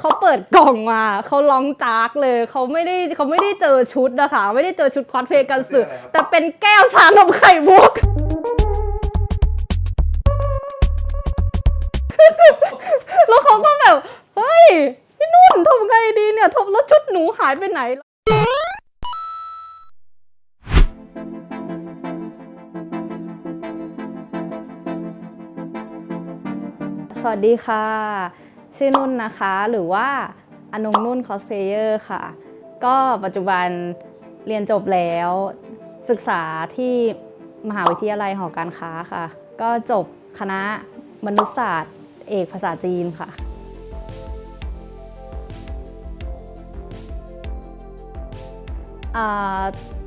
เขาเปิดกล่องมา เขาร้องจากเลย เขาไม่ได้เขาไม่ได้เจอชุดนะคะ ไม่ได้เจอชุดคอสเพลย์กันสึกแต่เป็นแก้วชานมไข่มุก แล้วเขาก็แบบ เฮ้ย พี่นุ่นทำไงดีเนี่ยทำแล้วชุดหนูหายไปไหน สวัสดีค่ะ ชื่อนุ่นนะคะ หรือว่าอนงนุ่นคอสเพลเยอร์ค่ะ ก็ปัจจุบันเรียนจบแล้ว ศึกษาที่มหาวิทยาลัยหอการค้าค่ะ ก็จบคณะมนุษยศาสตร์เอกภาษาจีนค่ะ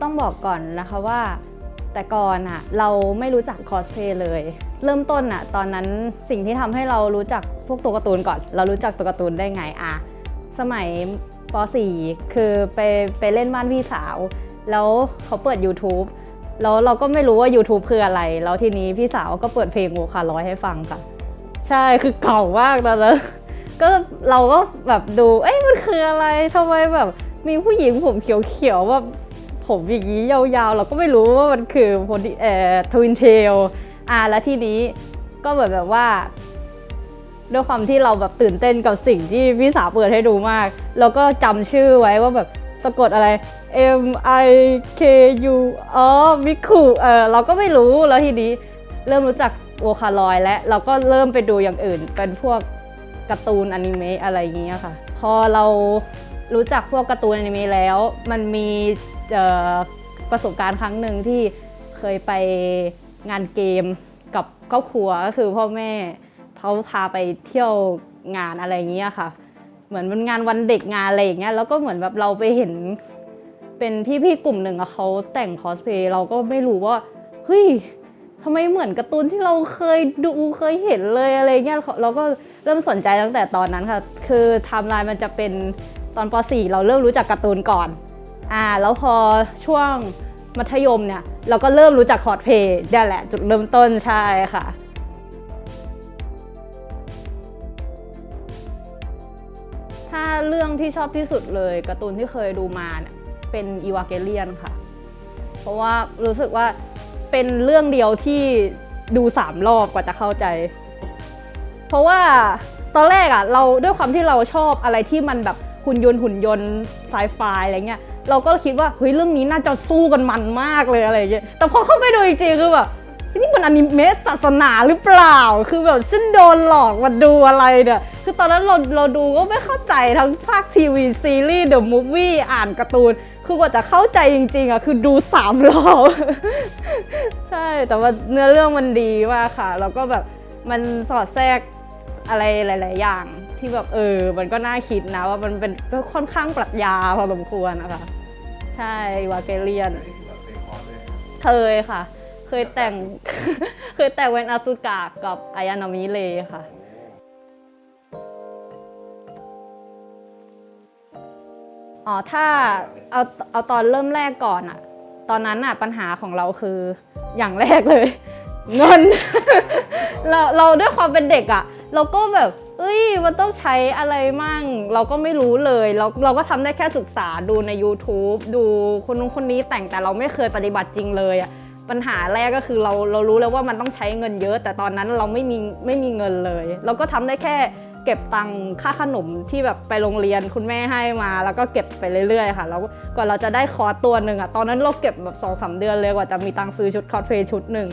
ต้องบอกก่อนนะคะว่า แต่ก่อนอะเราไม่รู้จักคอสเพลย์เลย เริ่มต้นอะตอนนั้นสิ่งที่ทำให้เรารู้จักพวกตัวการ์ตูนก่อน เรารู้จักตัวการ์ตูนได้ไงอะสมัยป .4 คือไปไปเล่นบ้านพี่สาว แล้วเขาเปิด YouTube แล้วเราก็ไม่รู้ว่า YouTube คืออะไร แล้วทีนี้พี่สาวก็เปิดเพลงโวคาร้อยให้ฟังค่ะ ใช่คือเก่ามากตอนนั้นก็เราก็แบบดู เอ้ยมันคืออะไรทำไมแบบมีผู้หญิงผมเขียวๆแบบ ผมอย่างนี้ยาวๆ เราก็ไม่รู้ว่ามันคือโพดีเอ่อทวินเทลอ่าแล้วทีนี้ก็แบบแบบว่า ด้วยความที่เราแบบตื่นเต้นกับสิ่งที่พี่สาวเปิดให้ดูมาก แล้วก็จำชื่อไว้ว่าแบบสะกดอะไร M I K U อ๋อมิคุเออเราก็ไม่รู้แล้วทีนี้เริ่มรู้จักโวคาลอยและเราก็เริ่มไปดูอย่างอื่น เป็นพวกการ์ตูนอนิเมะอะไรอย่างเงี้ยค่ะ พอเรารู้จักพวกการ์ตูนอนิเมะแล้ว มันมี ประสบการณ์ครั้งหนึ่งที่เคยไปงานเกมกับครอบครัวก็คือพ่อแม่เขาพาไปเที่ยวงานอะไรอย่างเงี้ยค่ะ เหมือนมันงานวันเด็กงานอะไรอย่างเงี้ยแล้วก็เหมือนแบบเราไปเห็นเป็นพี่ๆกลุ่มหนึ่งอะเขาแต่งคอสเพลย์เราก็ไม่รู้ว่าเฮ้ยทำไมเหมือนการ์ตูนที่เราเคยดูเคยเห็นเลยอะไรเงี้ยเราก็เริ่มสนใจตั้งแต่ตอนนั้นค่ะ คือไทม์ไลน์มันจะเป็นตอนป .4 เราเริ่มรู้จักการ์ตูนก่อน อ่าแล้วพอช่วงมัธยมเนี่ยเราก็เริ่มรู้จักคอร์ดเพย์นี่แหละจุดเริ่มต้นใช่ค่ะถ้าเรื่องที่ชอบที่สุดเลยการ์ตูนที่เคยดูมาเนี่ยเป็นอีวาเกเลียนค่ะ เพราะว่ารู้สึกว่าเป็นเรื่องเดียวที่ดูสามรอบกว่าจะเข้าใจ เพราะว่าตอนแรกอะเราด้วยความที่เราชอบอะไรที่มันแบบหุ่นยนต์หุ่นยนต์ไซไฟอะไรเงี้ย เราก็คิดว่าเฮ้ยเรื่องนี้น่าจะสู้กันมันมากเลยอะไรเงี้ยแต่พอเข้าไปดูจริงๆคือแบบนี่มันอนิเมะศาสนาหรือเปล่า คือแบบฉันโดนหลอกมาดูอะไรเนี่ย คือตอนนั้นเราเราดูก็ไม่เข้าใจทั้งภาคทีวีซีรีส์เดอะมูฟวี่อ่านการ์ตูน คือกว่าจะเข้าใจจริงๆอะคือดูสามรอบ ใช่ แต่ว่าเนื้อเรื่องมันดีมากค่ะ แล้วก็แบบมันสอดแทรกอะไรหลาย ๆ อย่าง ที่แบบเออ มันก็น่าคิดนะว่ามันเป็นก็ค่อนข้างปรัชญาพอสมควรนะคะ ใช่วาเกเลียน เคยค่ะ เคยแต่ง เคยแต่งเวนอาซุกะกับอายานามิเลค่ะอ๋อถ้าเอาเอาตอนเริ่มแรกก่อนอะตอนนั้นอะปัญหาของเราคืออย่างแรกเลย เงิน เราเราด้วยความเป็นเด็กอะเราก็แบบ เอ้ยมันต้องใช้อะไรมั่ง เราก็ไม่รู้เลยเราเราก็ทำได้แค่ศึกษาดูใน YouTube ดูคนนู้นคนนี้แต่งแต่เราไม่เคยปฏิบัติจริงเลยอะปัญหาแรกก็คือเราเรารู้แล้วว่ามันต้องใช้เงินเยอะ แต่ตอนนั้นเราไม่มีไม่มีเงินเลย เราก็ทำได้แค่เก็บตังค่าขนมที่แบบไปโรงเรียนคุณแม่ให้มา แล้วก็เก็บไปเรื่อยๆค่ะแล้วกว่อนเราจะได้คอร์สตัวหนึ่งอะตอนนั้นเราเก็บแบบสองสาเดือนเลยกว่าจะมีตังซื้อชุดคอสเพลย์ชุดหนึ่ง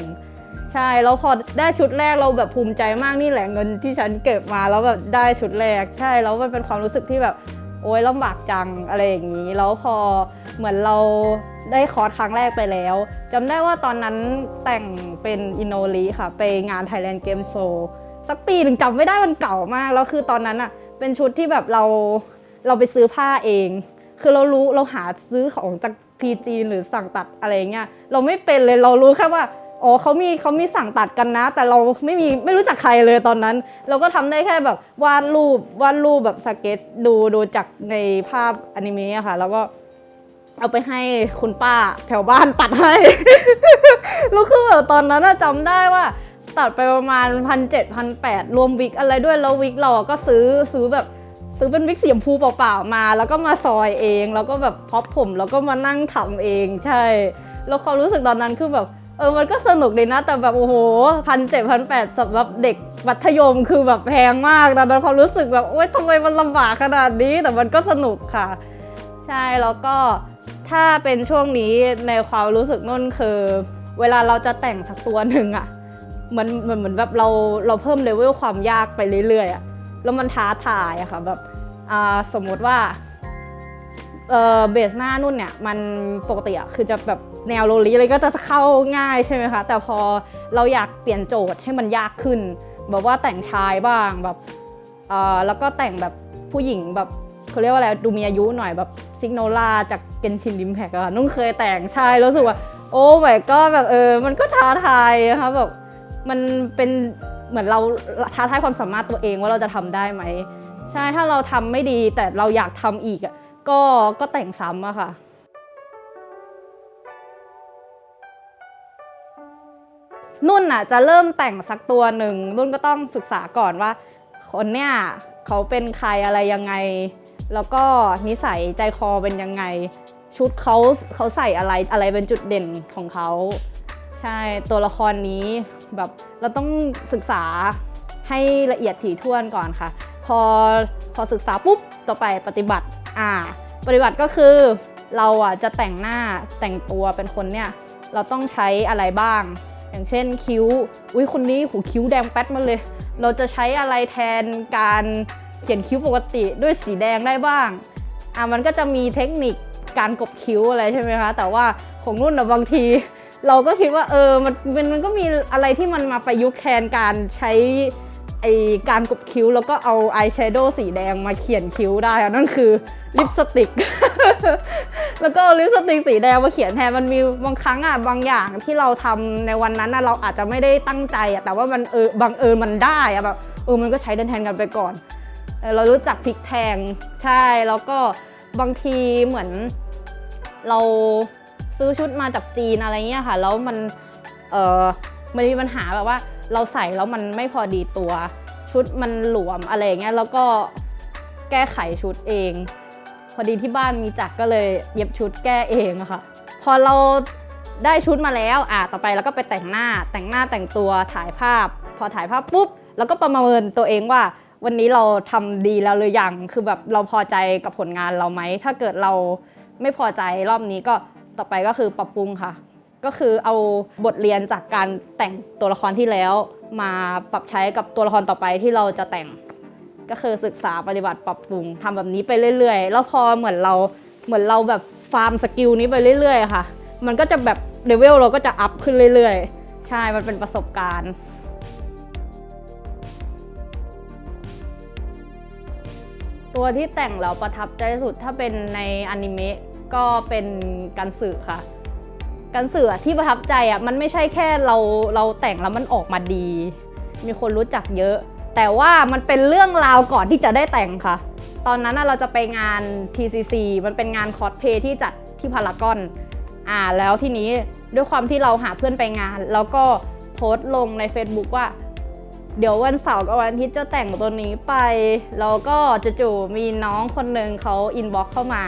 ใช่แล้วพอได้ชุดแรกเราแบบภูมิใจมากนี่แหละเงินที่ฉันเก็บมาแล้วแบบได้ชุดแรก ใช่แล้วมันเป็นความรู้สึกที่แบบโอ๊ยลำบากจังอะไรอย่างนี้ แล้วพอเหมือนเราได้คอร์สครั้งแรกไปแล้วจำได้ว่าตอนนั้นแต่งเป็นอินโนริค่ะ ไปงาน Thailand Game Show สักปีหนึ่งจำไม่ได้มันเก่ามาก แล้วคือตอนนั้นอะเป็นชุดที่แบบเราเราไปซื้อผ้าเอง คือเรารู้เราหาซื้อของจากพีจีหรือสั่งตัดอะไรเงี้ยเราไม่เป็นเลยเรารู้แค่ว่า อ๋อเขามีเขามีสั่งตัดกันนะ แต่เราไม่มีไม่รู้จักใครเลยตอนนั้น เราก็ทำได้แค่แบบวาดรูปวาดรูปแบบสเก็ตดูดูจากในภาพอนิเมะค่ะ แล้วก็เอาไปให้คุณป้าแถวบ้านตัดให้แล้วคือแบบตอนนั้นอะจำได้ว่า ตัดไปประมาณพันเจ็ดพันแปดรวมวิกอะไรด้วยแล้ววิกเราอก็ซื้อซื้อแบบซื้อเป็นวิกสีชมพูเปล่าๆมา แล้วก็มาซอยเอง แล้วก็แบบพร็อปผม แล้วก็มานั่งทำเองใช่ แล้วความรู้สึกตอนนั้นคือแบบ ออมันก็สนุกดีนะ แต่แบบโอ้โหพันเจ็ดพันแปดสำหรับเด็กมัธยมคือแบบแพงมากตอนนั้นความรู้สึกแบบโอ๊ยทำไมมันลำบากขนาดนี้แต่มันก็สนุกค่ะ ใช่แล้วก็ถ้าเป็นช่วงนี้ในความรู้สึกนุ่นคือ เวลาเราจะแต่งสักตัวหนึ่งอะมันมันเหมือนแบบเราเราเพิ่มเลเวลความยากไปเรื่อยๆอะแล้วมันท้าทายอะค่ะแบบอ่าสมมติว่าเออเบสหน้านุ่นเนี่ยมันปกติอะคือจะแบบ แนวโรลีอะไรก็จะเข้าง่ายใช่ไหมคะ แต่พอเราอยากเปลี่ยนโจทย์ให้มันยากขึ้น แบบว่าแต่งชายบ้างแบบเออแล้วก็แต่งแบบผู้หญิงแบบเขาเรียกว่าอะไรดูมีอายุหน่อยแบบซิกโนล่าจากเกนชินดิมแพกอะนุ่นเคยแต่งชายแล้วรู้สึกว่า โอ้แบบก็แบบเออมันก็ท้าทายนะคะแบบมันเป็นเหมือนเราท้าทายความสามารถตัวเองว่าเราจะทำได้ไหมใช่ถ้าเราทำไม่ดีแต่เราอยากทำอีกอะก็ก็แต่งซ้ำอะค่ะ นุ่นอะจะเริ่มแต่งสักตัวหนึ่งนุ่นก็ต้องศึกษาก่อนว่า คนเนี่ยเขาเป็นใครอะไรยังไง แล้วก็นิสัยใจคอเป็นยังไง ชุดเขาเขาใส่อะไรอะไรเป็นจุดเด่นของเขาใช่ตัวละครนี้แบบเราต้องศึกษาให้ละเอียดถี่ถ้วนก่อนค่ะ พอพอศึกษาปุ๊บต่อไปปฏิบัติอ่าปฏิบัติก็คือเราอะจะแต่งหน้าแต่งตัวเป็นคนเนี่ย เราต้องใช้อะไรบ้าง อย่างเช่นคิ้ว อุ้ยคนนี้หูคิ้วแดงแป๊ดมาเลย เราจะใช้อะไรแทนการเขียนคิ้วปกติด้วยสีแดงได้บ้าง อะมันก็จะมีเทคนิคการกบคิ้วอะไรใช่ไหมคะ แต่ว่าของนุ่นนะบางที เราก็คิดว่าเออมันมันมันก็มีอะไรที่มันมาประยุกต์แทนการใช้ ไอการกบคิ้วแล้วก็เอาอายแชโดว์สีแดงมาเขียนคิ้วได้อะนั่นคือลิปสติก แล้วก็ลิปสติกสีแดงมาเขียนแทนมันมีบางครั้งอะบางอย่างที่เราทำในวันนั้นอะเราอาจจะไม่ได้ตั้งใจอะแต่ว่ามันเออบังเอิญมันได้อะแบบเออมันก็ใช้แทนกันไปก่อน เรารู้จักพลิกแพงใช่แล้วก็บางทีเหมือนเราซื้อชุดมาจากจีนอะไรเงี้ยค่ะแล้วมันเออมันมีปัญหาแบบว่า เราใส่แล้วมันไม่พอดีตัว ชุดมันหลวมอะไรอย่างเงี้ยแล้วก็แก้ไขชุดเอง พอดีที่บ้านมีจักรก็เลยเย็บชุดแก้เองอะค่ะพอเราได้ชุดมาแล้วอะต่อไปเราก็ไปแต่งหน้าแต่งหน้าแต่งตัวถ่ายภาพ พอถ่ายภาพปุ๊บแล้วก็ประเมินตัวเองว่า วันนี้เราทำดีแล้วหรือยังคือแบบเราพอใจกับผลงานเราไหมถ้าเกิดเราไม่พอใจรอบนี้ก็ต่อไปก็คือปรับปรุงค่ะ ก็คือเอาบทเรียนจากการแต่งตัวละครที่แล้วมาปรับใช้กับตัวละครต่อไปที่เราจะแต่ง ก็คือศึกษาปฏิบัติปรับปรุงทำแบบนี้ไปเรื่อย ๆ แล้วพอเหมือนเราเหมือนเราแบบฟาร์มสกิลนี้ไปเรื่อย ๆ ค่ะ มันก็จะแบบเลเวลเราก็จะอัพขึ้นเรื่อย ๆ ใช่ มันเป็นประสบการณ์ตัวที่แต่งแล้วประทับใจที่สุดถ้าเป็นในอนิเมะก็เป็นการสื่อค่ะ การสื่อที่ประทับใจอะมันไม่ใช่แค่เราเราแต่งแล้วมันออกมาดี มีคนรู้จักเยอะ แต่ว่ามันเป็นเรื่องราวก่อนที่จะได้แต่งค่ะ ตอนนั้นเราจะไปงาน TCC มันเป็นงานคอสเพย์ที่จัดที่พารากอนอ่าแล้วทีนี้ด้วยความที่เราหาเพื่อนไปงาน แล้วก็โพสต์ลงใน Facebook ว่า เดี๋ยววันเสาร์กับวันอาทิตย์จะแต่งตัวนี้ไป แล้วก็จู่ๆมีน้องคนหนึ่งเขาอินบ็อกเข้ามา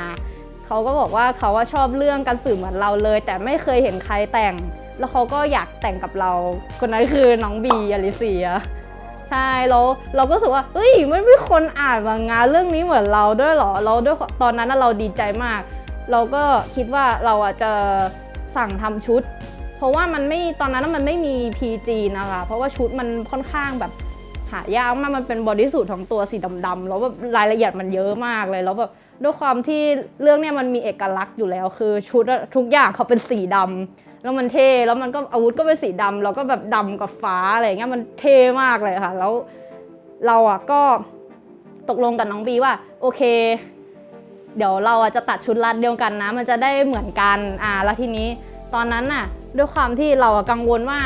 เขาก็บอกว่าเขาว่าชอบเรื่องการสื่อเหมือนเราเลย แต่ไม่เคยเห็นใครแต่ง แล้วเขาก็อยากแต่งกับเรา คนนั้นคือน้องบีอลิเซียใช่แล้วเราก็รู้สึกว่าเอ้ยไม่มีคนอ่านมางานเรื่องนี้เหมือนเราด้วยเหรอเราด้วยตอนนั้นเราดีใจมาก เราก็คิดว่าเราอะจะสั่งทำชุด เพราะว่ามันไม่ตอนนั้นมันไม่มี PG นะคะเพราะว่าชุดมันค่อนข้างแบบหายากมากมันเป็นบอดี้สูทของตัวสีดำๆแล้วแบบรายละเอียดมันเยอะมากเลยแล้วแบบ ด้วยความที่เรื่องเนี้ยมันมีเอกลักษณ์อยู่แล้ว คือชุดทุกอย่างเขาเป็นสีดำแล้วมันเท่แล้วมันก็อาวุธก็เป็นสีดำแล้วก็แบบดำกับฟ้าอะไรอย่างเงี้ยมันเท่มากเลยค่ะ แล้วเราอะก็ตกลงกับน้องบีว่าโอเค เดี๋ยวเราอะจะตัดชุดรัดเดียวกันนะ มันจะได้เหมือนกันอ่าแล้วทีนี้ตอนนั้นน่ะด้วยความที่เราอะกังวลว่า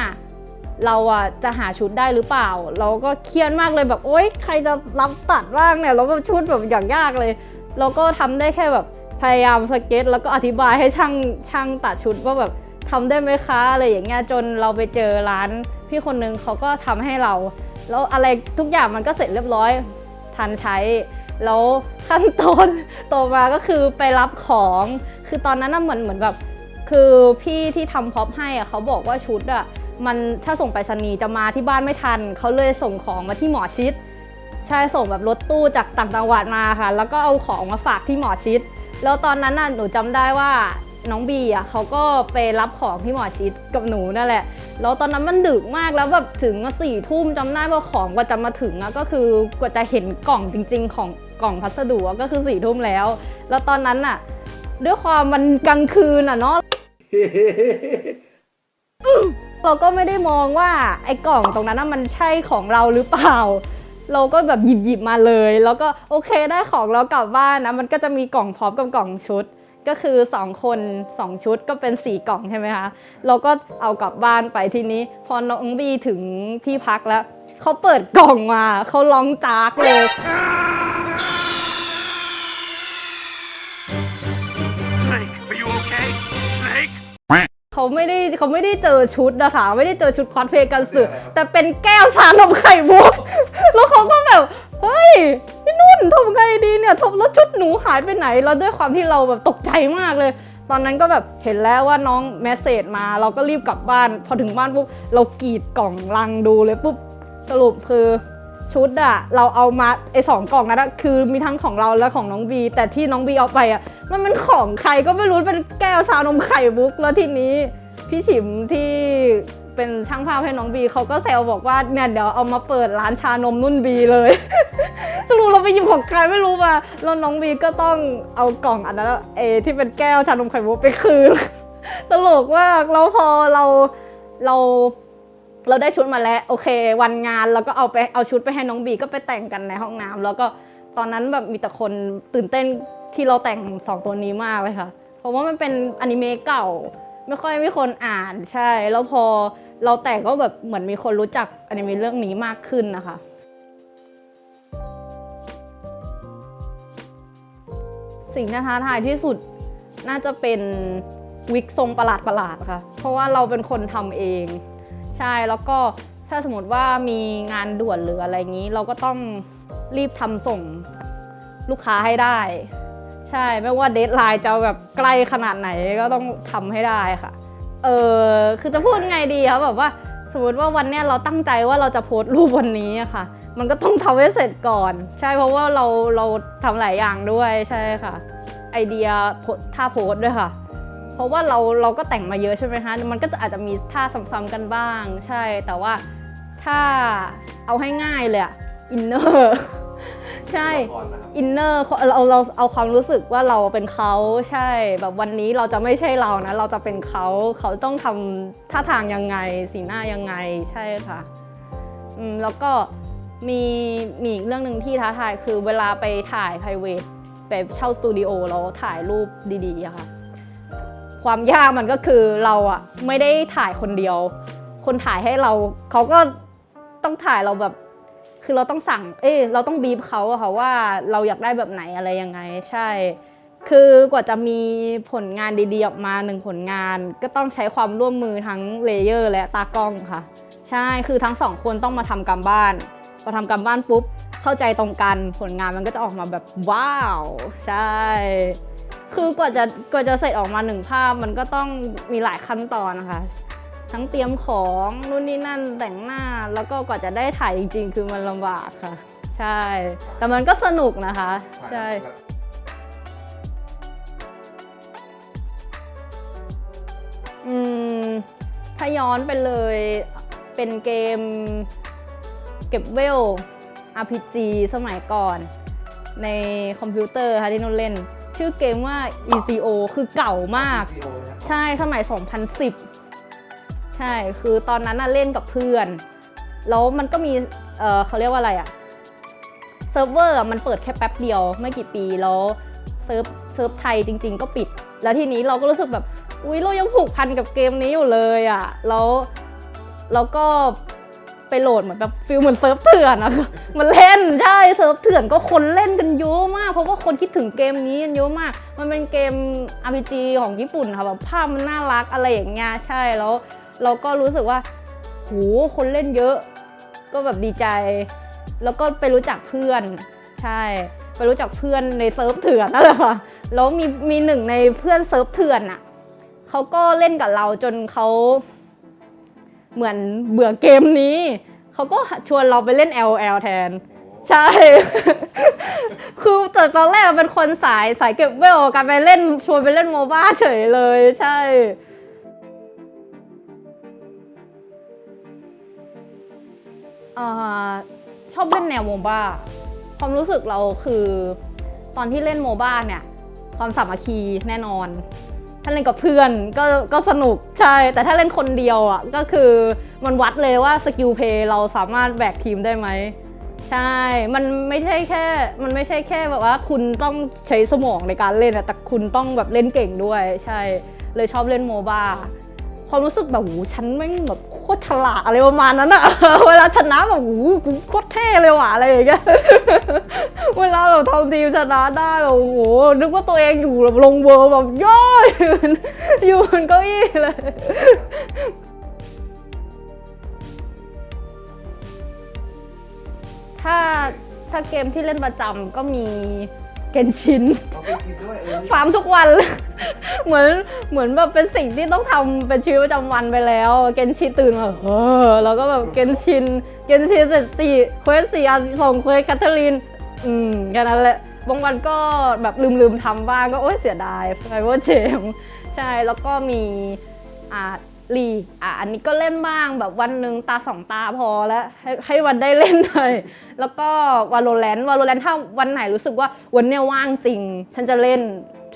เราอะจะหาชุดได้หรือเปล่า เราก็เครียดมากเลยแบบโอ๊ยใครจะรับตัดบ้างเนี่ยแล้วแบบชุดแบบอย่างยากเลย เราก็ทำได้แค่แบบพยายามสเก็ต แล้วก็อธิบายให้ช่างช่างตัดชุดว่าแบบทำได้ไหมคะอะไรอย่างเงี้ยจนเราไปเจอร้านพี่คนนึงเขาก็ทำให้เรา แล้วอะไรทุกอย่างมันก็เสร็จเรียบร้อยทันใช้ แล้วขั้นตอนต่อมาก็คือไปรับของ คือตอนนั้นน่ะเหมือนเหมือนแบบ คือพี่ที่ทำพ็อปให้อะเขาบอกว่าชุดอะมันถ้าส่งไปรษณีย์จะมาที่บ้านไม่ทัน เขาเลยส่งของมาที่หมอชิด ใช่ส่งแบบรถตู้จากต่างจังหวัดมาค่ะ แล้วก็เอาของมาฝากที่หมอชิด แล้วตอนนั้นน่ะหนูจำได้ว่าน้องบีอะเขาก็ไปรับของที่หมอชิดกับหนูนั่นแหละ แล้วตอนนั้นมันดึกมากแล้วแบบถึงสี่ทุ่มจำได้ว่าของกว่าจะมาถึงอะก็คือกว่าจะเห็นกล่องจริง ๆ ของกล่องพัสดุก็คือสี่ทุ่มแล้ว แล้วตอนนั้นน่ะ ด้วยความมันกลางคืนอะเนาะเราก็ไม่ได้มองว่าไอ้กล่องตรงนั้นมันใช่ของเราหรือเปล่า เราก็แบบหยิบหยิบมาเลย แล้วก็โอเคได้ของแล้วกลับบ้านนะ มันก็จะมีกล่องพร้อมกับกล่องชุด ก็คือ 2 คน 2 ชุดก็เป็น 4 กล่องใช่ไหมคะ เราก็เอากลับบ้านไปทีนี้ พอน้องบีถึงที่พักแล้ว เขาเปิดกล่องมาเขาร้องจากเลย เขาไม่ได้เขาไม่ได้เจอชุดนะคะไม่ได้เจอชุดคอสเพลย์กันสึแต่เป็นแก้วชานมไข่มุกแล้วเขาก็แบบเฮ้ยพี่นุ่นทำไงดีเนี่ยทำแล้วชุดหนูหายไปไหน แล้วด้วยความที่เราแบบตกใจมากเลย ตอนนั้นก็แบบเห็นแล้วว่าน้องแมสเซจมา เราก็รีบกลับบ้าน พอถึงบ้านปุ๊บเรากรีดกล่องลังดูเลยปุ๊บสรุปคือ ชุดอะเราเอามาไอสองกล่องนั้นอะคือมีทั้งของเราและของน้องบีแต่ที่น้องบีเอาไปอะมันเป็นของใครก็ไม่รู้เป็นแก้วชานมไข่มุกแล้วทีนี้พี่ฉิมที่เป็นช่างภาพให้น้องบีเขาก็แซวบอกว่าเนี่ยเดี๋ยวเอามาเปิดร้านชานมนุ่นบีเลย สรุปเราไปหยิบของใครไม่รู้มาแล้วน้องบีก็ต้องเอากล่องอันนั้นเอที่เป็นแก้วชานมไข่มุกไปคืนตลกมากแล้วพอเราเรา เราได้ชุดมาแล้วโอเค วันงานเราก็เอาไปเอาชุดไปให้น้องบีก็ไปแต่งกันในห้องน้ำแล้วก็ตอนนั้นแบบมีแต่คนตื่นเต้นที่เราแต่งสองตัวนี้มากเลยค่ะ เพราะว่ามันเป็นอนิเมะเก่า ไม่ค่อยมีคนอ่านใช่ แล้วพอเราแต่งก็แบบเหมือนมีคนรู้จักอนิเมะเรื่องนี้มากขึ้นนะคะสิ่งที่ท้าทายที่สุดน่าจะเป็นวิกทรงประหลาดประหลาดๆค่ะ เพราะว่าเราเป็นคนทำเอง ใช่แล้วก็ถ้าสมมติว่ามีงานด่วนหรืออะไรงนี้ เราก็ต้องรีบทำส่งลูกค้าให้ได้ ใช่ไม่ว่าเดทไลน์จะแบบใกล้ขนาดไหนก็ต้องทำให้ได้ค่ะ เออคือจะพูดไงดีคะแบบว่า สมมติว่าวันเนี้ยเราตั้งใจว่าเราจะโพสต์รูปวันนี้อะค่ะ มันก็ต้องทำให้เสร็จก่อน ใช่เพราะว่าเราเราทำหลายอย่างด้วยใช่ค่ะ ไอเดียโพสท่าโพสต์ด้วยค่ะ เพราะว่าเราเราก็แต่งมาเยอะใช่ไหมคะมันก็จะอาจจะมีท่าซ้ำๆกันบ้าง ใช่ แต่ว่าถ้าเอาให้ง่ายเลยอะอินเนอร์ใช่อินเนอร์เราเราเอาความรู้สึกว่าเราเป็นเขาใช่แบบวันนี้เราจะไม่ใช่เรานะ เราจะเป็นเขาเขาต้องทำท่าทางยังไง สีหน้ายังไงใช่ค่ะอืมแล้วก็มีมีอีกเรื่องหนึ่งที่ท้าทายคือเวลาไปถ่าย p r i v a t ไปเช่าสตูดิโอแล้วถ่ายรูปดีๆอะค่ะ ความยากมันก็คือเราอะไม่ได้ถ่ายคนเดียว คนถ่ายให้เราเขาก็ต้องถ่ายเราแบบ คือเราต้องสั่ง เอ้ยเราต้องบีบเขาอะค่ะว่าเราอยากได้แบบไหนอะไรยังไง ใช่ คือกว่าจะมีผลงานดีๆออกมาหนึ่งผลงาน ก็ต้องใช้ความร่วมมือทั้งเลเยอร์ และตากล้องค่ะ ใช่ คือทั้งสองคนต้องมาทำการบ้านพอทำการบ้านปุ๊บ เข้าใจตรงกันผลงานมันก็จะออกมาแบบว้าว ใช่ คือกว่าจะกว่าจะเสร็จออกมาหนึ่งภาพมันก็ต้องมีหลายขั้นตอนนะคะ ทั้งเตรียมของนู่นนี่นั่นแต่งหน้าแล้วก็กว่าจะได้ถ่ายจริง ๆ คือมันลำบากค่ะ ใช่ แต่มันก็สนุกนะคะ ใช่อืมถ้าย้อนไปเลยเป็นเกมเก็บเวล RPG สมัยก่อน ในคอมพิวเตอร์ค่ะที่นุ่นเล่น ชื่อเกมว่า ECO คือเก่ามาก ใช่สมัย 2010 ใช่ คือตอนนั้นน่ะเล่นกับเพื่อน แล้วมันก็มีเออเขาเรียกว่าอะไรอะเซิร์ฟเวอร์อะมันเปิดแค่แป๊บเดียวไม่กี่ปีแล้วเซิร์ฟเซิร์ฟไทยจริง ๆ ก็ปิด แล้วทีนี้เราก็รู้สึกแบบ อุ๊ย เรายังผูกพันกับเกมนี้อยู่เลยอะแล้วแล้วก็ ไปโหลดเหมือนแบบฟิลเหมือนเซิร์ฟเถื่อนอะมันเล่นใช่เซิร์ฟเถื่อนก็คนเล่นกันเยอะมาก เพราะว่าคนคิดถึงเกมนี้กันเยอะมาก มันเป็นเกม RPG ของญี่ปุ่นค่ะแบบภาพมันน่ารักอะไรอย่างเงี้ยใช่แล้ว เราก็รู้สึกว่าโหคนเล่นเยอะ ก็แบบดีใจ แล้วก็ไปรู้จักเพื่อนใช่ไปรู้จักเพื่อนในเซิร์ฟเถื่อนนั่นแหละค่ะแล้วมีมีหนึ่งในเพื่อนเซิร์ฟเถื่อนอะเขาก็เล่นกับเราจนเขา เหมือนเบื่อเกมนี้ เขาก็ชวนเราไปเล่น L O L แทน ใช่ คือแต่ตอนแรกเป็นคนสายสายเก็บเวลกันไปเล่นชวนไปเล่นโมบ้าเฉยเลย ใช่ชอบเล่นแนวโมบ้าความรู้สึกเราคือตอนที่เล่นโมบ้าเนี่ย ความสามัคคีแน่นอน ถ้าเล่นกับเพื่อนก็ก็สนุกใช่ แต่ถ้าเล่นคนเดียวอะก็คือมันวัดเลยว่าสกิลเพย์เราสามารถแบกทีมได้ไหมใช่ มันไม่ใช่แค่ มันไม่ใช่แค่แบบว่า คุณต้องใช้สมองในการเล่นอะแต่คุณต้องแบบเล่นเก่งด้วย ใช่ เลยชอบเล่นโมบ้า ความรู้สึกแบบหูฉันแม่งแบบโคตรฉลาดอะไรประมาณนั้นอะเวลาชนะแบบหูกูโคตรเท่เลยว่ะอะไรอย่างเงี้ยเวลาแบบทำทีมชนะได้แบบโอ้โหนึกว่าตัวเองอยู่แบบลงเวอร์แบบย่อยอยู่บนเก้าอี้เลยถ้าถ้าเกมที่เล่นประจำก็มี เกนชินเอาเป็นทีมด้วยเออฟาร์มทุกวัน เหมือนเหมือนแบบเป็นสิ่งที่ต้องทำเป็นชีวิตประจำวันไปแล้ว เกนชินตื่นมาเออแล้วก็แบบเกนชิน เกนชินเสร็จสี่เควสสี่อันส่งเควสแคทเธอรีน อืมแค่นั้นแหละ บางวันก็แบบลืมๆทำบ้างก็โอ๊ยเสียดายไฟเวอร์เจมใช่แล้วก็มีอ่า ลีอะอันนี้ก็เล่นบ้างแบบวันหนึ่งตาสองตาพอแล้วให้ให้วันได้เล่นหน่อยแล้วก็วาโลแรนต์วาโลแรนต์ถ้าวันไหนรู้สึกว่าวันเนี้ยว่างจริง ฉันจะเล่น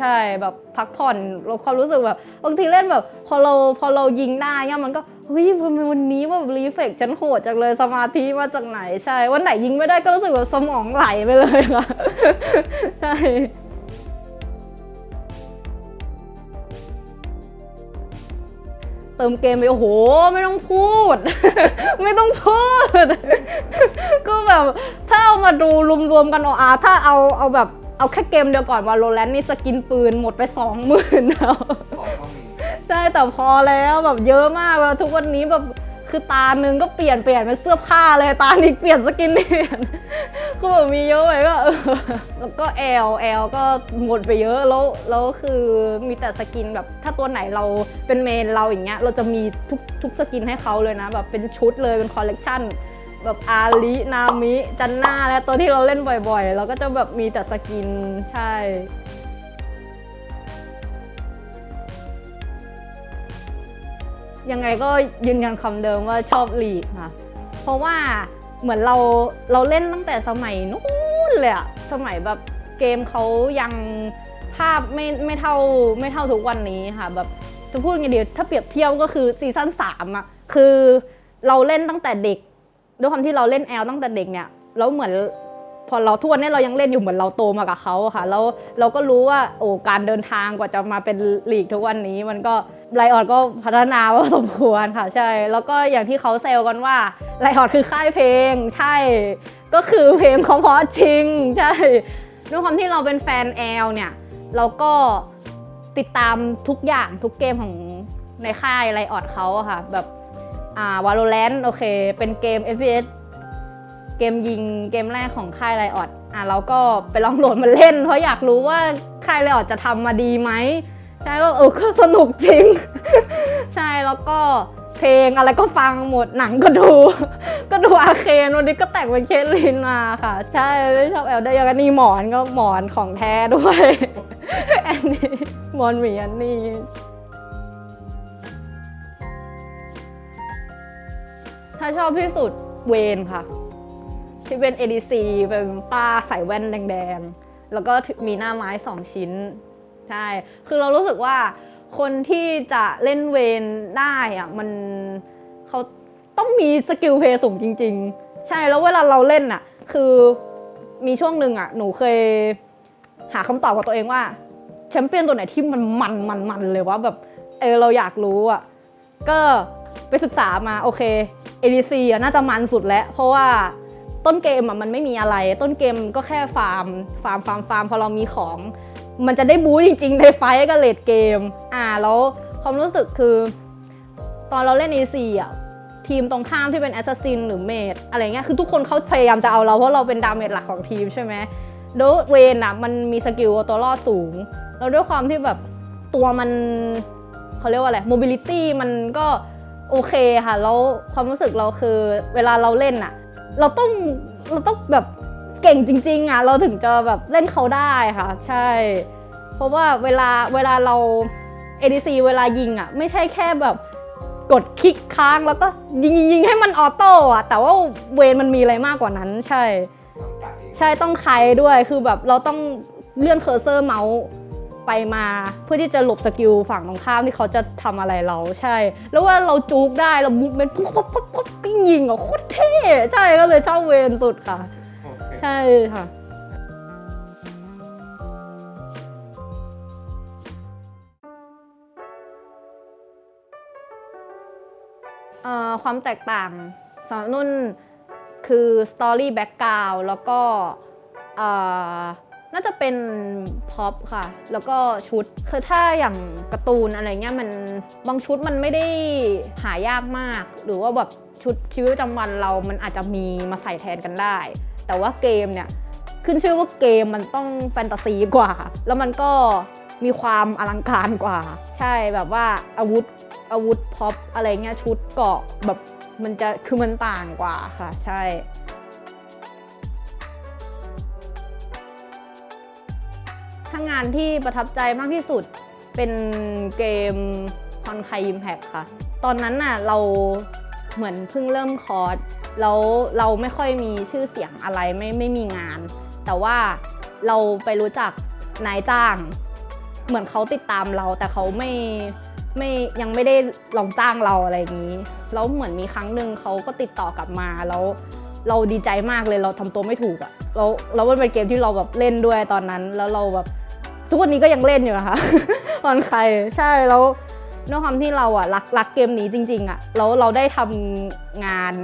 ใช่แบบพักผ่อนเราความรู้สึกแบบบางทีเล่นแบบพอเราพอเรายิงได้เนี่ยมันก็เฮ้ยทำไมวันนี้แบบรีเฟกฉันโหดจังเลยสมาธิมาจากไหนใช่ วันไหนยิงไม่ได้ก็รู้สึกแบบสมองไหลไปเลยค่ะใช่ ติมเกมไปโอ้โห ไม่ต้องพูด ไม่ต้องพูด ก็แบบถ้าเอามาดูรวมๆกันเอาอาถ้าเอาเอาแบบเอาแค่เกมเดียวก่อนวาโลแรนต์นี่สกินปืนหมดไปสองหมื่นแล้วของก็มีใช่แต่พอแล้วแบบเยอะมากแบบทุกวันนี้แบบ คือตาหนึ่งก็เปลี่ยนเปลี่ยนเป็นเสื้อผ้าเลยตานี้เปลี่ยนสกินเปลี่ยนคือแบบมีเยอะไปก็เออแล้วก็แอลแอลก็หมดไปเยอะแล้วแล้วคือมีแต่สกินแบบถ้าตัวไหนเราเป็นเมนเราอย่างเงี้ยเราจะมีทุกทุกสกินให้เขาเลยนะแบบเป็นชุดเลยเป็นคอลเลกชันแบบอาลินามิจันนาและตัวที่เราเล่นบ่อยๆ เราก็จะแบบมีแต่สกินใช่ ยังไงก็ยืนยันคำเดิมว่าชอบลีกค่ะ เพราะว่าเหมือนเราเราเล่นตั้งแต่สมัยนู้นเลยอะสมัยแบบเกมเขายังภาพไม่ไม่เท่าไม่เท่าทุกวันนี้ค่ะแบบจะพูดไงดีถ้าเปรียบเทียบก็คือซีซั่นสามอะคือเราเล่นตั้งแต่เด็ก ด้วยความที่เราเล่นแอลตั้งแต่เด็กเนี่ยแล้วเหมือนพอเราทวันนี้เรายังเล่นอยู่เหมือนเราโตมากับเขาอะค่ะแล้วเราก็รู้ว่าโอ้การเดินทางกว่าจะมาเป็นลีกทุกวันนี้มันก็ ไลออดก็พัฒนาพอสมควรค่ะใช่ แล้วก็อย่างที่เขาเซลกันว่าไลออดคือค่ายเพลง ใช่ ก็คือเพลงเขาเพราะจริง ใช่ด้วยความที่เราเป็นแฟนแอลเนี่ยเราก็ติดตามทุกอย่างทุกเกมของในค่ายไลออดเขาอะค่ะ แบบอ่าวาโลแรนต์โอเค เป็นเกม FPS เกมยิงเกมแรกของค่ายไลออดอะเราก็ไปลองโหลดมาเล่น เพราะอยากรู้ว่าค่ายไลออดจะทำมาดีไหม ใช่ก็เออก็สนุกจริง ใช่แล้วก็เพลงอะไรก็ฟังหมดหนังก็ดู ก็ดูอาเคนวันนี้ก็แต่งเป็นเคทลินมาค่ะ ใช่ชอบแอลได้ยังนี่หมอนก็หมอนของแท้ด้วยอันนี้หมอนหมีอันนี้ถ้าชอบที่สุดเวนค่ะ ที่เป็น ADC เป็นป้าใส่แว่นแดงๆ แล้วก็มีหน้าไม้สองชิ้น ใช่ คือเรารู้สึกว่าคนที่จะเล่นเวนได้อะมันเขาต้องมีสกิลเพย์สูงจริง ๆ ใช่แล้วเวลาเราเล่นอะคือมีช่วงหนึ่งอะหนูเคยหาคำตอบกับตัวเองว่าแชมเปี้ยนตัวไหนที่มันมันมันมันเลยว่าแบบเออเราอยากรู้อะก็ไปศึกษามาโอเค ADC อะน่าจะมันสุดแล้ว เพราะว่าต้นเกมอะมันไม่มีอะไร ต้นเกมก็แค่ฟาร์มฟาร์มฟาร์มฟาร์มพอเรามีของ มันจะได้บู๊จริงๆ ในไฟกับเลดเกม อ่าแล้วความรู้สึกคือ ตอนเราเล่น AC อะทีมตรงข้ามที่เป็นแอสซัสซินหรือเมดอะไรเงี้ยคือทุกคนเขาพยายามจะเอาเราเพราะเราเป็นดาเมจหลักของทีมใช่ไหมแล้วเวนอะมันมีสกิลเอาตัวรอดสูง แล้วด้วยความที่แบบตัวมันเขาเรียกว่าอะไร mobility มันก็โอเคค่ะ แล้วความรู้สึกเราคือเวลาเราเล่นอะ เราต้องเราต้องแบบ เก่งจริงๆอะเราถึงจะแบบเล่นเขาได้ค่ะ ใช่ เพราะว่าเวลาเวลาเรา ADC เวลายิงอะไม่ใช่แค่แบบกดคลิกค้างแล้วก็ยิงยิงให้มันออโต้อะแต่ว่าเวนมันมีอะไรมากกว่านั้นใช่ ใช่ต้องไคด้วยคือแบบเราต้องเลื่อนเคอร์เซอร์เมาส์ไปมาเพื่อที่จะหลบสกิลฝั่งตรงข้ามที่เขาจะทำอะไรเราใช่ แล้วว่าเราจูกได้เรามุกเป็นปุ๊บปุ๊บปุ๊บปุ๊บยิงอะโคตรเท่ใช่ก็เลยชอบเวนสุดค่ะ ใช่ค่ะความแตกต่างสำหรับนุ่นคือสตอรี่แบ็กกราวแล้วก็น่าจะเป็นพ็อปค่ะ แล้วก็ชุด คือถ้าอย่างการ์ตูนอะไรเงี้ยมันบางชุดมันไม่ได้หายากมาก หรือว่าแบบชุดชีวิตประจำวันเรามันอาจจะมีมาใส่แทนกันได้ แต่ว่าเกมเนี่ยขึ้นชื่อว่าเกมมันต้องแฟนตาซีกว่า แล้วมันก็มีความอลังการกว่า ใช่แบบว่าอาวุธอาวุธพ็อปอะไรเงี้ยชุดเกาะแบบมันจะคือมันต่างกว่าค่ะ ใช่ถ้างานที่ประทับใจมากที่สุดเป็นเกมคอนไคยิมแพคค่ะ ตอนนั้นน่ะเราเหมือนเพิ่งเริ่มคอร์ส แล้วเราไม่ค่อยมีชื่อเสียงอะไรไม่ไม่มีงาน แต่ว่าเราไปรู้จักนายจ้าง เหมือนเขาติดตามเรา แต่เขาไม่ไม่ยังไม่ได้ลองจ้างเราอะไรอย่างนี้แล้วเหมือนมีครั้งหนึ่งเขาก็ติดต่อกลับมาแล้วเราดีใจมากเลยเราทำตัวไม่ถูกอะแล้วแล้วมันเป็นเกมที่เราแบบเล่นด้วยตอนนั้น แล้วเราแบบทุกวันนี้ก็ยังเล่นอยู่นะคะตอนใครใช่แล้วด้วยความที่เราอะรักรักเกมนี้จริง ๆอะแล้วเราได้ทำงาน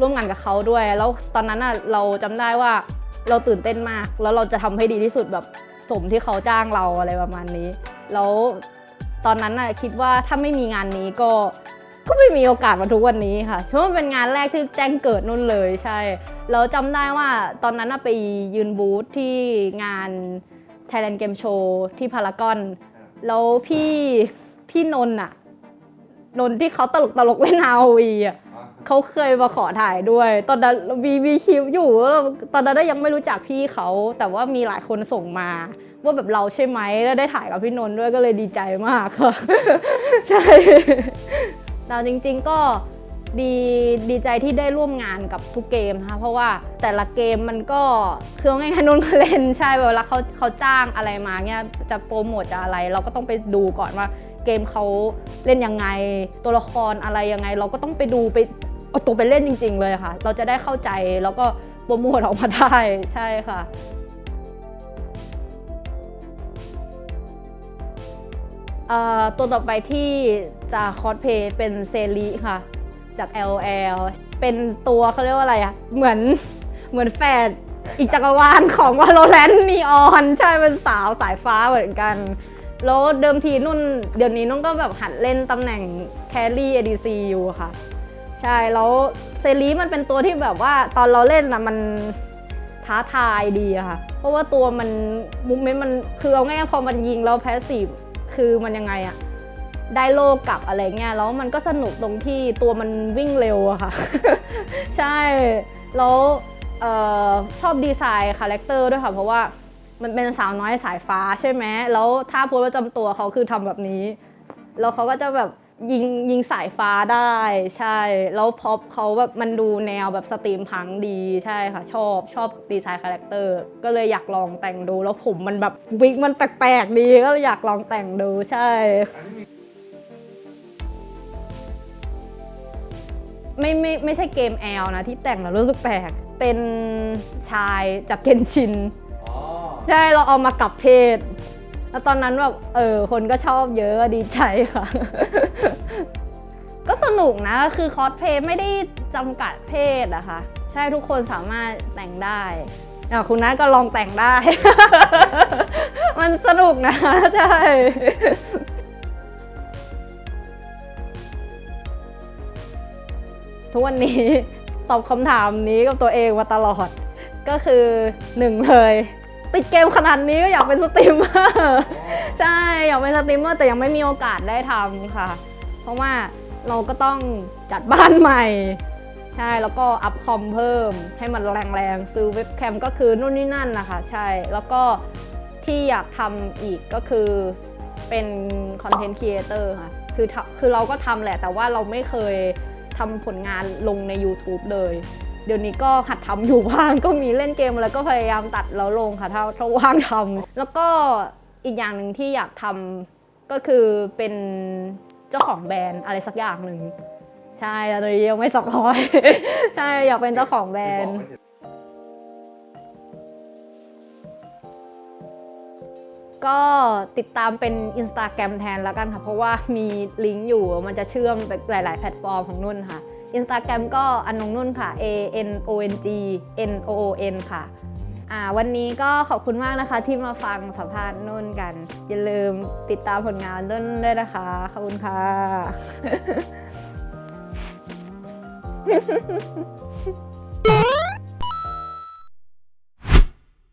ร่วมงานกับเขาด้วย แล้วตอนนั้นอะเราจำได้ว่าเราตื่นเต้นมาก แล้วเราจะทำให้ดีที่สุดแบบสมที่เขาจ้างเราอะไรประมาณนี้ แล้วตอนนั้นน่ะคิดว่าถ้าไม่มีงานนี้ก็ก็ไม่มีโอกาสมาทุกวันนี้ค่ะเพราะมันเป็นงานแรกที่แจ้งเกิดนุ่นเลยใช่แล้วจำได้ว่าตอนนั้นน่ะไปยืนบูธที่งาน Thailand Game Show ที่พารากอนแล้วพี่พี่นนท์อะนนท์ที่เขาตลกตลกเล่นอาวีอะ เขาเคยมาขอถ่ายด้วย ตอนนั้นมีมีคลิปอยู่ว่าตอนนั้นยังไม่รู้จักพี่เขา แต่ว่ามีหลายคนส่งมา ว่าแบบเราใช่ไหมแล้วได้ถ่ายกับพี่นนท์ด้วยก็เลยดีใจมากค่ะ ใช่แต่จริง ๆก็ดีดีใจที่ได้ร่วมงานกับทุกเกมนะคะเพราะว่าแต่ละเกมมันก็คือง่ายๆนุ่นก็เล่นใช่เวลาเขาเขาจ้างอะไรมาเนี่ยจะโปรโมทจะอะไร เราก็ต้องไปดูก่อนว่าเกมเขาเล่นยังไงตัวละครอะไรยังไง เราก็ต้องไปดูไป เอาตัวไปเล่นจริง ๆ เลยค่ะ เราจะได้เข้าใจแล้วก็โปรโมทออกมาได้ใช่ค่ะตัวต่อไปที่จะคอสเพย์เป็นเซรีค่ะ จาก LL เป็นตัวเขาเรียกว่าอะไรอะเหมือนเหมือนแฟนอีกจักรวาลของ Valorant Neon ใช่เป็นสาวสายฟ้าเหมือนกัน แล้วเดิมทีนุ่น เดี๋ยวนี้นุ่นก็แบบหัดเล่นตำแหน่งแครี่ ADC อยู่ค่ะ ใช่แล้วเซรีมันเป็นตัวที่แบบว่าตอนเราเล่นนะมันท้าทายดีอะค่ะ เพราะว่าตัวมันมุมเมนต์มันคือเอาง่ายๆพอมันยิงแล้วแพสซีฟคือมันยังไงอะได้โลกกลับอะไรเงี้ยแล้วมันก็สนุกตรงที่ตัวมันวิ่งเร็วอะค่ะ ใช่ แล้วออชอบดีไซน์คาแรคเตอร์ด้วยค่ะ เพราะว่ามันเป็นสาวน้อยสายฟ้าใช่ไหมแล้วท่าโพสประจำตัวเขาคือทำแบบนี้ แล้วเขาก็จะแบบ ยิงยิงสายฟ้าได้ใช่ แล้วพอปเขาแบบมันดูแนวแบบสตรีมพังดีใช่ค่ะ ชอบชอบดีไซน์คาแรคเตอร์ก็เลยอยากลองแต่งดู แล้วผมมันแบบวิกมันแปลกๆดีก็เลยอยากลองแต่งดูใช่อันนี้มีไม่ไม่ไม่ใช่เกมแอลนะที่แต่งแล้วรู้สึกแปลก เป็นชายจากเกนชินอ๋อใช่ เราเอามากลับเพศ แล้วตอนนั้นแบบเออคนก็ชอบเยอะดีใจค่ะ ก็สนุกนะคือคอสเพย์ไม่ได้จำกัดเพศอะคะ ใช่ทุกคนสามารถแต่งได้อะคุณนัทก็ลองแต่งได้ มันสนุกนะใช่ทุกวันนี้ตอบคำถามนี้กับตัวเองมาตลอด ก็คือหนึ่งเลย ติดเกมขนาดนี้ก็อยากเป็นสตรีมเมอร์ใช่อยากเป็นสตรีมเมอร์แต่ยังไม่มีโอกาสได้ทำค่ะ เพราะว่าเราก็ต้องจัดบ้านใหม่ ใช่แล้วก็อัพคอมเพิ่มให้มันแรงๆซื้อเว็บแคมก็คือนู่นนี่นั่นนะคะ ใช่แล้วก็ที่อยากทำอีกก็คือเป็นคอนเทนต์ครีเอเตอร์ค่ะคือคือเราก็ทำแหละแต่ว่าเราไม่เคยทำผลงานลงใน YouTube เลย เดี๋ยวนี้ก็หัดทำอยู่บ้างก็มีเล่นเกมแล้วก็พยายามตัดแล้วลงค่ะถ้าถ้าว่างทำแล้วก็อีกอย่างหนึ่งที่อยากทำก็คือเป็นเจ้าของแบรนด์อะไรสักอย่างหนึ่งใช่แต่ตอนนี้ยังไม่สปอยใช่อยากเป็นเจ้าของแบรนด์ก็ติดตามเป็น Instagram แทนแล้วกันค่ะ เพราะว่ามีลิงก์อยู่มันจะเชื่อมไปหลาย ๆ แพลตฟอร์มของนุ่นค่ะ Instagram ก็อันนงนุ่นค่ะ A N O N G N O O N ค่ะอ่าวันนี้ก็ขอบคุณมากนะคะที่มาฟังสัมภาษณ์นุ่นกัน อย่าลืมติดตามผลงานนุ่นด้วยนะคะ ขอบคุณค่ะ